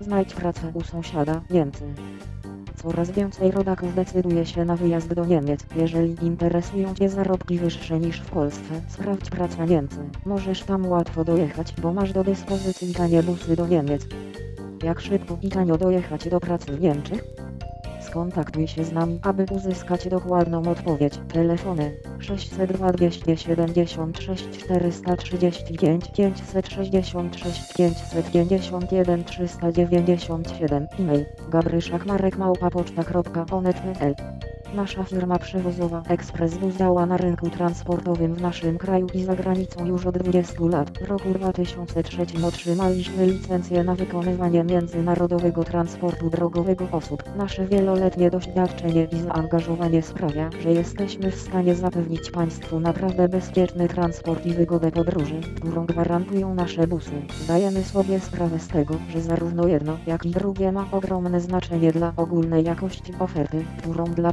Znajdź pracę u sąsiada, Niemcy. Coraz więcej rodaków decyduje się na wyjazd do Niemiec. Jeżeli interesują Cię zarobki wyższe niż w Polsce, sprawdź pracę Niemcy. Możesz tam łatwo dojechać, bo masz do dyspozycji tanie busy do Niemiec. Jak szybko i tanio dojechać do pracy w Niemczech? Skontaktuj się z nami, aby uzyskać dokładną odpowiedź. Telefony 602 276 435 566 551 397 e-mail gabryszakmarekmałpa.poczta.onet.pl Nasza firma przewozowa Express działa na rynku transportowym w naszym kraju i za granicą już od 20 lat. W roku 2003 otrzymaliśmy licencję na wykonywanie międzynarodowego transportu drogowego osób. Nasze wieloletnie doświadczenie i zaangażowanie sprawia, że jesteśmy w stanie zapewnić Państwu naprawdę bezpieczny transport i wygodę podróży, którą gwarantują nasze busy. Zdajemy sobie sprawę z tego, że zarówno jedno, jak i drugie ma ogromne znaczenie dla ogólnej jakości oferty, którą dla